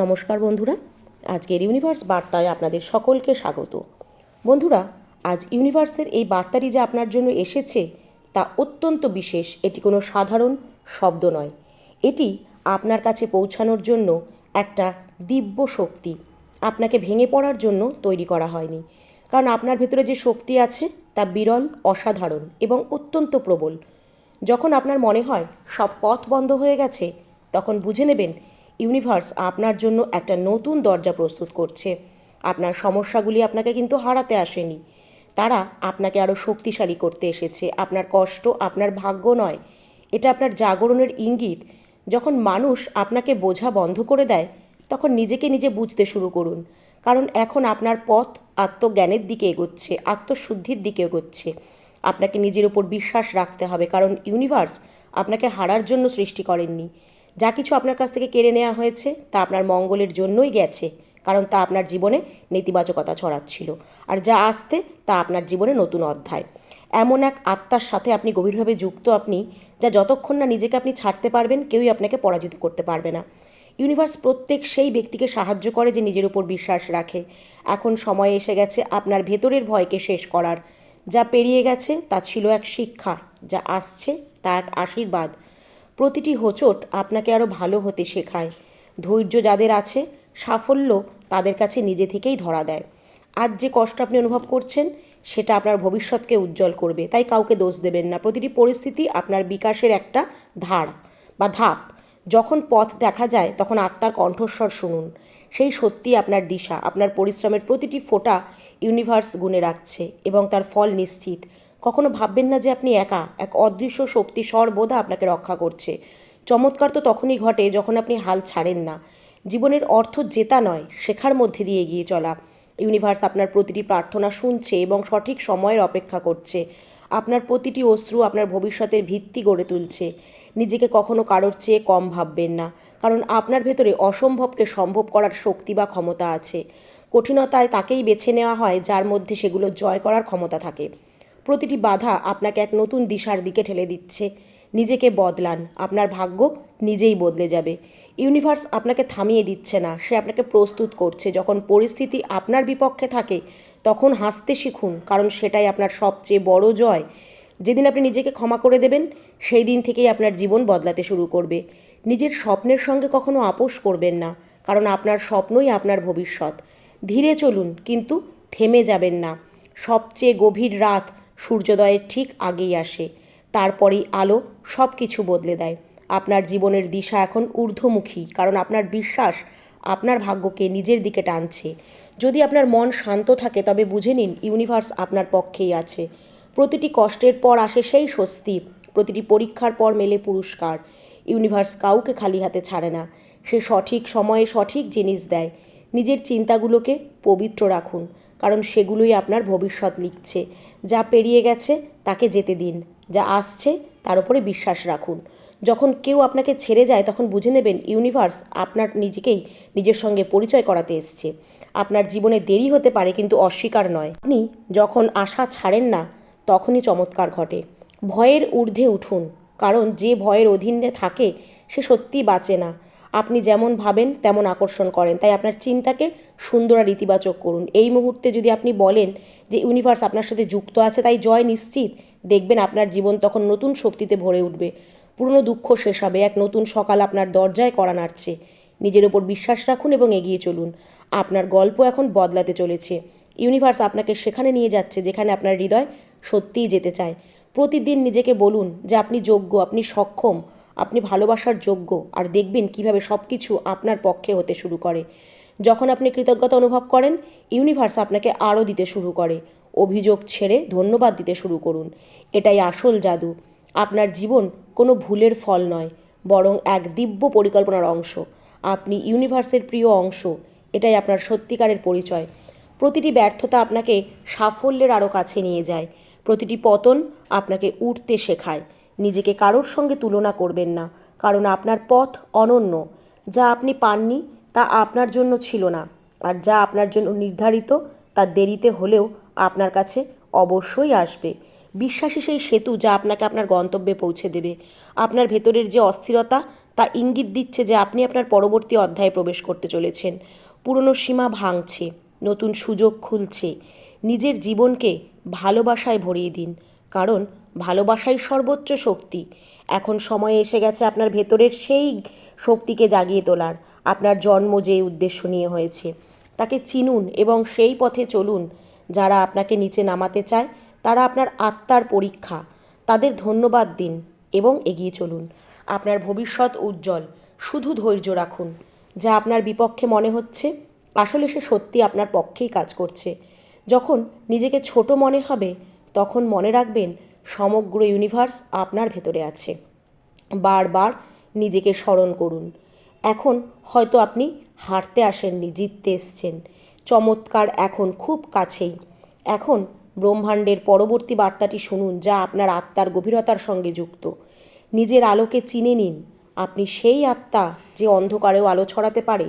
নমস্কার বন্ধুরা, আজকের ইউনিভার্স বার্তায় আপনাদের সকলকে স্বাগত। বন্ধুরা, আজ ইউনিভার্সের এই বার্তাটি যে আপনার জন্য এসেছে, তা অত্যন্ত বিশেষ, এটি কোনো সাধারণ শব্দ নয়। এটি আপনার কাছে পৌঁছানোর জন্য একটা দিব্য শক্তি। আপনাকে ভেঙে পড়ার জন্য তৈরি করা হয়নি। কারণ আপনার ভেতরে যে শক্তি আছে, তা বিরল, অসাধারণ এবং অত্যন্ত প্রবল। যখন আপনার মনে হয় সব পথ বন্ধ হয়ে গেছে, তখন বুঝে নেবেন ইউনিভার্স আপনার জন্য একটা নতুন দরজা প্রস্তুত করছে। আপনার সমস্যাগুলি আপনাকে কিন্তু হারাতে আসেনি। তারা আপনাকে আরও শক্তিশালী করতে এসেছে। আপনার কষ্ট, আপনার ভাগ্য নয়। এটা আপনার জাগরণের ইঙ্গিত। যখন মানুষ আপনাকে বোঝা বন্ধ করে দেয়, তখন নিজেকে নিজে বুঝতে শুরু করুন। কারণ এখন আপনার পথ আত্মজ্ঞানের দিকে এগোচ্ছে, আত্মশুদ্ধির দিকে এগোচ্ছে। আপনাকে নিজের উপর বিশ্বাস রাখতে হবে, কারণ ইউনিভার্স আপনাকে হারার জন্য সৃষ্টি করেননি। যা কিছু আপনার কাছ থেকে কেড়ে নেওয়া হয়েছে তা আপনার মঙ্গলের জন্যই গেছে, কারণ তা আপনার জীবনে নেতিবাচকতা ছড়াচ্ছিল। আর যা আসতে তা আপনার জীবনে নতুন অধ্যায়। এমন এক আত্মার সাথে আপনি গভীরভাবে যুক্ত আপনি, যা যতক্ষণ না নিজেকে আপনি ছাড়তে পারবেন, কেউই আপনাকে পরাজিত করতে পারবে না। ইউনিভার্স প্রত্যেক সেই ব্যক্তিকে সাহায্য করে যে নিজের উপর বিশ্বাস রাখে। এখন সময় এসে গেছে আপনার ভেতরের ভয়কে শেষ করার। যা পেরিয়ে গেছে তা ছিল এক শিক্ষা, যা আসছে তা এক আশীর্বাদ। প্রতিটি হোঁচট আপনাকে আরও ভালো হতে শেখায়। ধৈর্য যাদের আছে, সাফল্য তাদের কাছে নিজে থেকেই ধরা দেয়। আজ যে কষ্ট আপনি অনুভব করছেন, সেটা আপনার ভবিষ্যৎকে উজ্জ্বল করবে। তাই কাউকে দোষ দেবেন না। প্রতিটি পরিস্থিতি আপনার বিকাশের একটা ধার বা ধাপ। যখন পথ দেখা যায়, তখন আত্মার কণ্ঠস্বর শুনুন। সেই সত্যি আপনার দিশা। আপনার পরিশ্রমের প্রতিটি ফোঁটা ইউনিভার্স গুণে রাখছে এবং তার ফল নিশ্চিত। কখনো ভাববেন না যে আপনি একা। এক অদৃশ্য শক্তি সর্বদা আপনাকে রক্ষা করছে। চমৎকার তো তখনই ঘটে যখন আপনি হাল ছাড়েন না। জীবনের অর্থ জেতা নয়, শেখার মধ্যে দিয়ে এগিয়ে চলা। ইউনিভার্স আপনার প্রতিটি প্রার্থনা শুনছে এবং সঠিক সময়ের অপেক্ষা করছে। আপনার প্রতিটি অশ্রু আপনার ভবিষ্যতের ভিত্তি গড়ে তুলছে। নিজেকে কখনো কারোর চেয়ে কম ভাববেন না, কারণ আপনার ভেতরে অসম্ভবকে সম্ভব করার শক্তি বা ক্ষমতা আছে। কঠিনতায় তাকেই বেছে নেওয়া হয়, যার মধ্যে সেগুলো জয় করার ক্ষমতা থাকে। প্রতিটি বাধা আপনাকে এক নতুন দিশার দিকে ঠেলে দিচ্ছে। নিজেকে বদলান। আপনার ভাগ্য নিজেই বদলে যাবে। ইউনিভার্স আপনাকে থামিয়ে দিচ্ছে না। সে আপনাকে প্রস্তুত করছে। যখন পরিস্থিতি আপনার বিপক্ষে থাকে, তখন হাসতে শিখুন, কারণ সেটাই আপনার সবচেয়ে বড় জয়। যেদিন আপনি নিজেকে ক্ষমা করে দেবেন, সেই দিন থেকেই আপনার জীবন বদলাতে শুরু করবে। নিজের স্বপ্নের সঙ্গে কখনো আপোষ করবেন না, কারণ আপনার স্বপ্নই আপনার ভবিষ্যৎ। ধীরে চলুন, কিন্তু থেমে যাবেন না। সবচেয়ে গভীর রাত সূর্যোদয়ের ঠিক আগেই আসে। তারপরেই আলো সব কিছু বদলে দেয়। আপনার জীবনের দিশা এখন ঊর্ধ্বমুখী, কারণ আপনার বিশ্বাস আপনার ভাগ্যকে নিজের দিকে টানছে। যদি আপনার মন শান্ত থাকে, তবে বুঝে নিন, ইউনিভার্স আপনার পক্ষেই আছে। প্রতিটি কষ্টের পর আসে সেই স্বস্তি, প্রতিটি পরীক্ষার পর মেলে পুরস্কার। ইউনিভার্স কাউকে খালি হাতে ছাড়ে না। সে সঠিক সময়ে সঠিক জিনিস দেয়। নিজের চিন্তাগুলোকে পবিত্র রাখুন। কারণ সেগুলোই আপনার ভবিষ্যৎ লিখছে। যা পেরিয়ে গেছে, তাকে যেতে দিন। যা আসছে, তার উপরে বিশ্বাস রাখুন। যখন কেউ আপনাকে ছেড়ে যায়, তখন বুঝে নেবেন ইউনিভার্স আপনার নিজেকেই নিজের সঙ্গে পরিচয় করাতে এসছে। আপনার জীবনে দেরি হতে পারে, কিন্তু অস্বীকার নয়। আপনি যখন আশা ছাড়েন না, তখনই চমৎকার ঘটে। ভয়ের ঊর্ধ্বে উঠুন, কারণ যে ভয়ের অধীনে থাকে, সে সত্যিই বাঁচে না। আপনি যেমন ভাবেন, তেমন আকর্ষণ করেন। তাই আপনার চিন্তাকে সুন্দর আর ইতিবাচক করুন। এই মুহূর্তে যদি আপনি বলেন যে ইউনিভার্স আপনার সাথে যুক্ত আছে, তাই জয় নিশ্চিত। দেখবেন আপনার জীবন তখন নতুন শক্তিতে ভরে উঠবে। পুরনো দুঃখ শেষ হবে। এক নতুন সকাল আপনার দরজায় করা নাড়ছে। নিজের ওপর বিশ্বাস রাখুন এবং এগিয়ে চলুন। আপনার গল্প এখন বদলাতে চলেছে। ইউনিভার্স আপনাকে সেখানে নিয়ে যাচ্ছে, যেখানে আপনার হৃদয় সত্যিই যেতে চায়। প্রতিদিন নিজেকে বলুন যে আপনি যোগ্য, আপনি সক্ষম। আপনি ভালোবাসার যোগ্য আর দেখবেন কীভাবে সব কিছু আপনার পক্ষে হতে শুরু করে। যখন আপনি কৃতজ্ঞতা অনুভব করেন ইউনিভার্স আপনাকে আরও দিতে শুরু করে। অভিযোগ ছেড়ে ধন্যবাদ দিতে শুরু করুন। এটাই আসল জাদু। আপনার জীবন কোনো ভুলের ফল নয়, বরং এক দিব্য পরিকল্পনার অংশ। আপনি ইউনিভার্সের প্রিয় অংশ, এটাই আপনার সত্যিকারের পরিচয়। প্রতিটি ব্যর্থতা আপনাকে সাফল্যের আরও কাছে নিয়ে যায়। প্রতিটি পতন আপনাকে উঠতে শেখায়। নিজেকে কারোর সঙ্গে তুলনা করবেন না, কারণ আপনার পথ অনন্য। যা আপনি পাননি, তা আপনার জন্য ছিল না, আর যা আপনার জন্য নির্ধারিত, তা দেরিতে হলেও আপনার কাছে অবশ্যই আসবে। বিশ্বাসী সেই সেতু যা আপনাকে আপনার গন্তব্যে পৌঁছে দেবে। আপনার ভেতরের যে অস্থিরতা, তা ইঙ্গিত দিচ্ছে যে আপনি আপনার পরবর্তী অধ্যায়ে প্রবেশ করতে চলেছেন। পুরনো সীমা ভাঙছে, নতুন সুযোগ খুলছে। নিজের জীবনকে ভালোবাসায় ভরিয়ে দিন, কারণ ভালোবাসাই সর্বোচ্চ শক্তি। এখন সময় এসে গেছে আপনার ভেতরের সেই শক্তিকে জাগিয়ে তোলার। আপনার জন্ম যে উদ্দেশ্য নিয়ে হয়েছে, তাকে চিনুন এবং সেই পথে চলুন। যারা আপনাকে নিচে নামাতে চায়, তারা আপনার আত্মার পরীক্ষা, তাদের ধন্যবাদ দিন এবং এগিয়ে চলুন। আপনার ভবিষ্যৎ উজ্জ্বল, শুধু ধৈর্য রাখুন। যা আপনার বিপক্ষে মনে হচ্ছে, আসলে সে সত্যি আপনার পক্ষেই কাজ করছে। যখন নিজেকে ছোট মনে হবে, তখন মনে রাখবেন সমগ্র ইউনিভার্স আপনার ভেতরে আছে। বারবার নিজেকে স্মরণ করুন। এখন হয়তো আপনি হারতে আসেননি, জিততে এসছেন। চমৎকার, এখন খুব কাছেই। এখন ব্রহ্মাণ্ডের পরবর্তী বার্তাটি শুনুন, যা আপনার আত্মার গভীরতার সঙ্গে যুক্ত। নিজের আলোকে চিনে নিন, আপনি সেই আত্মা যে অন্ধকারেও আলো ছড়াতে পারে।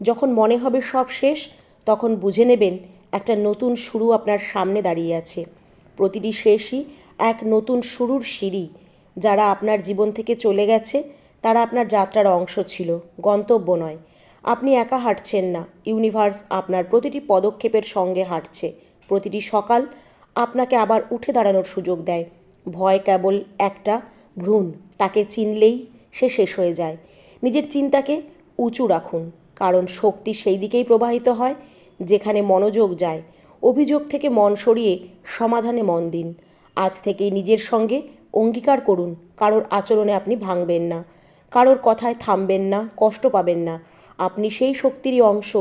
যখন মনে হবে সব শেষ, তখন বুঝে নেবেন, একটা নতুন শুরু আপনার সামনে দাঁড়িয়ে আছে। প্রতিটি শেষই এক নতুন শুরুর সিঁড়ি। যারা আপনার জীবন থেকে চলে গেছে, তারা আপনার যাত্রার অংশ ছিল, গন্তব্য নয়। আপনি একা হাঁটছেন না, ইউনিভার্স আপনার প্রতিটি পদক্ষেপের সঙ্গে হাঁটছে। প্রতিটি সকাল আপনাকে আবার উঠে দাঁড়ানোর সুযোগ দেয়। ভয় কেবল একটা, ভ্রূণ, তাকে চিনলেই সে শেষ হয়ে যায়। নিজের চিন্তাকে উঁচু রাখুন, কারণ শক্তি সেই দিকেই প্রবাহিত হয়, যেখানে মনোযোগ যায়। অভিযোগ থেকে মন সরিয়ে সমাধানে মন দিন। আজ থেকেই নিজের সঙ্গে অঙ্গীকার করুন। কারোর আচরণে আপনি ভাঙবেন না। কারোর কথায় থামবেন না, কষ্ট পাবেন না। আপনি সেই শক্তিরই অংশ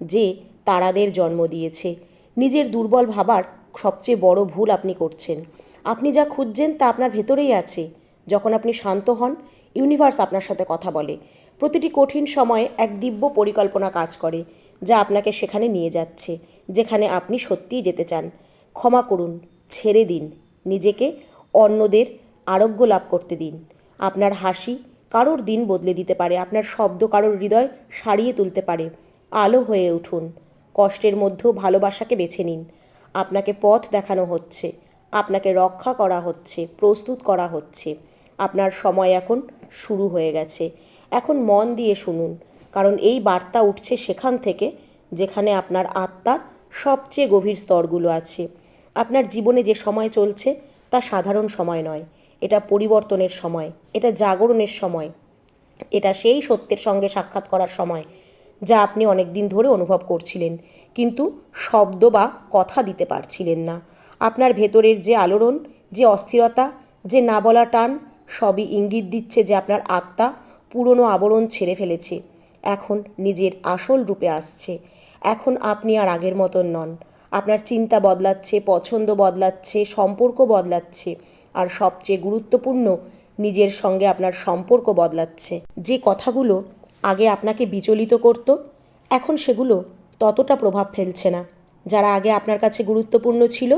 যে তারাদের জন্ম দিয়েছে। নিজের দুর্বল ভাবার সবচেয়ে বড় ভুল আপনি করছেন। আপনি যা খুঁজছেন তা আপনার ভেতরেই আছে। যখন আপনি শান্ত হন, ইউনিভার্স আপনার সাথে কথা বলে। প্রতিটি কঠিন সময়ে এক দিব্য পরিকল্পনা কাজ করে, যা আপনাকে সেখানে নিয়ে যাচ্ছে, যেখানে আপনি সত্যিই যেতে চান। ক্ষমা করুন, ছেড়ে দিন। নিজেকে অন্যদের আরোগ্য লাভ করতে দিন। আপনার হাসি কারোর দিন বদলে দিতে পারে, আপনার শব্দ কারোর হৃদয় সারিয়ে তুলতে পারে। আলো হয়ে উঠুন, কষ্টের মধ্যেও ভালোবাসাকে বেছে নিন। আপনাকে পথ দেখানো হচ্ছে, আপনাকে রক্ষা করা হচ্ছে, প্রস্তুত করা হচ্ছে। আপনার সময় এখন শুরু হয়ে গেছে। এখন মন দিয়ে শুনুন, কারণ এই বার্তা উঠছে সেখান থেকে যেখানে আপনার আত্মার সবচেয়ে গভীর স্তরগুলো আছে। আপনার জীবনে যে সময় চলছে তা সাধারণ সময় নয়। এটা পরিবর্তনের সময়, এটা জাগরণের সময়। এটা সেই সত্যের সঙ্গে সাক্ষাৎ করার সময় যা আপনি অনেক দিন ধরে অনুভব করছিলেন, কিন্তু শব্দ বা কথা দিতে পারছিলেন না। আপনার ভেতরের যে আলোড়ন, যে অস্থিরতা, যে না বলা টান, সবই ইঙ্গিত দিচ্ছে যে আপনার আত্মা পুরনো আবরণ ছেড়ে ফেলেছে। এখন নিজের আসল রূপে আসছে। এখন আপনি আর আগের মতন নন। আপনার চিন্তা বদলাচ্ছে, পছন্দ বদলাচ্ছে, সম্পর্ক বদলাচ্ছে। আর সবচেয়ে গুরুত্বপূর্ণ, নিজের সঙ্গে আপনার সম্পর্ক বদলাচ্ছে। যে কথাগুলো আগে আপনাকে বিচলিত করত, এখন সেগুলো ততটা প্রভাব ফেলছে না। যারা আগে আপনার কাছে গুরুত্বপূর্ণ ছিল,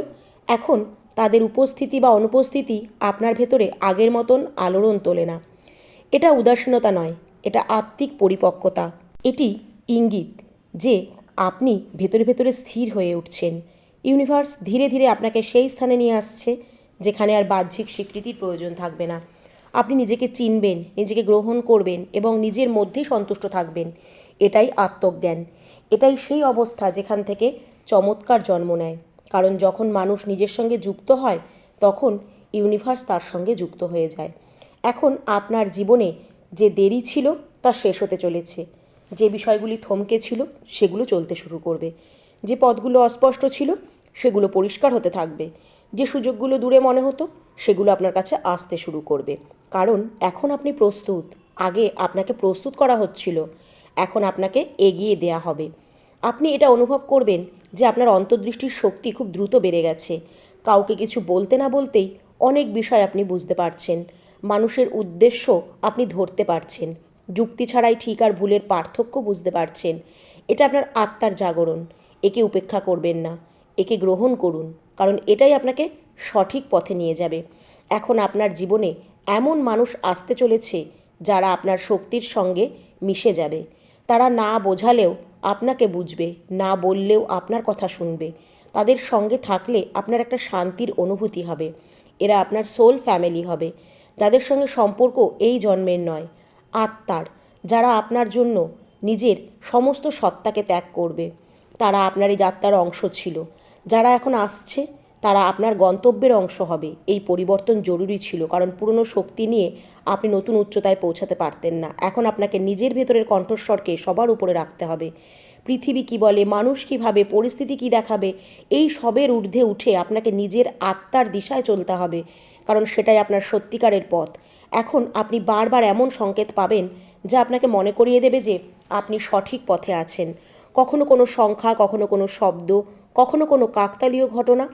এখন তাদের উপস্থিতি বা অনুপস্থিতি আপনার ভেতরে আগের মতন আলোড়ন তোলে না। এটা উদাসীনতা নয়, এটা আত্মিক পরিপক্কতা। এটি ইঙ্গিত যে আপনি ভেতরে ভেতরে স্থির হয়ে উঠছেন। ইউনিভার্স ধীরে ধীরে আপনাকে সেই স্থানে নিয়ে আসছে, যেখানে আর বাহ্যিক স্বীকৃতির প্রয়োজন থাকবে না। আপনি নিজেকে চিনবেন, নিজেকে গ্রহণ করবেন এবং নিজের মধ্যেই সন্তুষ্ট থাকবেন। এটাই আত্মজ্ঞান। এটাই সেই অবস্থা যেখান থেকে চমৎকার জন্ম নেয়। কারণ যখন মানুষ নিজের সঙ্গে যুক্ত হয়, তখন ইউনিভার্স তার সঙ্গে যুক্ত হয়ে যায়। এখন আপনার জীবনে যে দেরি ছিল, তা শেষ হতে চলেছে। যে বিষয়গুলি থমকে ছিল, সেগুলো চলতে শুরু করবে। যে পথগুলো অস্পষ্ট ছিল, সেগুলো পরিষ্কার হতে থাকবে। যে সুযোগগুলো দূরে মনে হতো, সেগুলো আপনার কাছে আসতে শুরু করবে। কারণ এখন আপনি প্রস্তুত। আগে আপনাকে প্রস্তুত করা হচ্ছিল। এখন আপনাকে এগিয়ে দেয়া হবে। আপনি এটা অনুভব করবেন যে আপনার অন্তর্দৃষ্টির শক্তি খুব দ্রুত বেড়ে গেছে। কাউকে কিছু বলতে না বলতেই অনেক বিষয় আপনি বুঝতে পারছেন। মানুষের উদ্দেশ্য আপনি ধরতে পারছেন। যুক্তি ছাড়াই ঠিক আর ভুলের পার্থক্য বুঝতে পারছেন। এটা আপনার আত্মার জাগরণ। একে উপেক্ষা করবেন না। একে গ্রহণ করুন। কারণ এটাই আপনাকে সঠিক পথে নিয়ে যাবে। এখন আপনার জীবনে এমন মানুষ আসতে চলেছে যারা আপনার শক্তির সঙ্গে মিশে যাবে। তারা না বোঝালেও আপনাকে বুঝবে, না বললেও আপনার কথা শুনবে। তাদের সঙ্গে থাকলে আপনার একটা শান্তির অনুভূতি হবে। এরা আপনার সোল ফ্যামিলি হবে। যাদের সঙ্গে সম্পর্ক এই জন্মের নয়। আত্মার, যারা আপনার জন্য নিজের সমস্ত সত্তাকে ত্যাগ করবে। তারা আপনার এই যাত্রার অংশ ছিল। যারা এখন আসছে, তারা আপনার গন্তব্যের অংশ হবে। এই পরিবর্তন জরুরি ছিল, কারণ পুরনো শক্তি নিয়ে আপনি নতুন উচ্চতায় পৌঁছাতে পারতেন না। এখন আপনাকে নিজের ভেতরের কণ্ঠস্বরকে সবার উপরে রাখতে হবে। পৃথিবী কি বলে, মানুষ কী ভাবে পরিস্থিতি কি দেখাবে, এই সবের ঊর্ধ্বে উঠে আপনাকে নিজের আত্মার দিশায় চলতে হবে, কারণ সেটাই আপনার সত্যিকারের পথ। এখন আপনি বারবার এমন সংকেত পাবেন যা আপনাকে মনে করিয়ে দেবে যে আপনি সঠিক পথে আছেন। কখনো কোনো সংখ্যা, কখনো কোনো শব্দ, কখনো কোনো কাকতালীয় ঘটনা,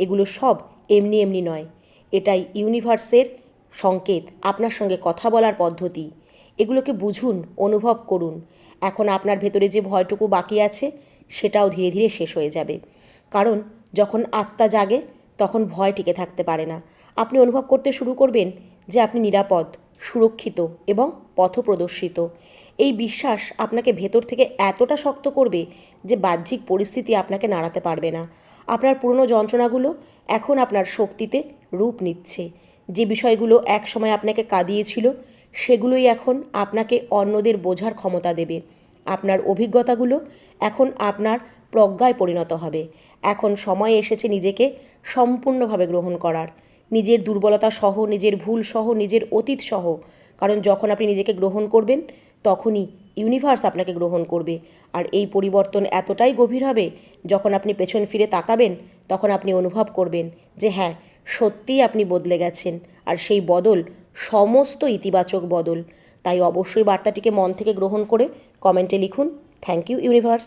এগুলো সব এমনি এমনি নয়। এটাই ইউনিভার্সের সংকেত, আপনার সঙ্গে কথা বলার পদ্ধতি। এগুলোকে বুঝুন, অনুভব করুন। এখন আপনার ভেতরে যে ভয়টুকু বাকি আছে, সেটাও ধীরে ধীরে শেষ হয়ে যাবে। কারণ, যখন আত্মা জাগে, তখন ভয় টিকে থাকতে পারে না। আপনি অনুভব করতে শুরু করবেন যে আপনি নিরাপদ, সুরক্ষিত এবং পথপ্রদর্শিত। এই বিশ্বাস আপনাকে ভেতর থেকে এতটা শক্ত করবে যে বাহ্যিক পরিস্থিতি আপনাকে নাড়াতে পারবে না। আপনার পুরনো যন্ত্রণাগুলো এখন আপনার শক্তিতে রূপ নিচ্ছে। যে বিষয়গুলো এক সময় আপনাকে কাঁদিয়েছিল সেগুলোই এখন আপনাকে অন্যদের বোঝার ক্ষমতা দেবে। আপনার অভিজ্ঞতাগুলো এখন আপনার প্রজ্ঞায় পরিণত হবে। এখন সময় এসেছে নিজেকে সম্পূর্ণভাবে গ্রহণ করার। নিজের দুর্বলতা সহ, নিজের ভুল সহ, নিজের অতীত সহ। কারণ যখন আপনি নিজেকে গ্রহণ করবেন, তখনই ইউনিভার্স আপনাকে গ্রহণ করবে। আর এই পরিবর্তন এতটাই গভীর হবে, যখন আপনি পেছন ফিরে তাকাবেন, তখন আপনি অনুভব করবেন যে হ্যাঁ সত্যিই আপনি বদলে গেছেন। আর সেই বদল সমস্ত ইতিবাচক বদল। তাই অবশ্যই বার্তাটিকে মন থেকে গ্রহণ করে কমেন্টে লিখুন। Thank you universe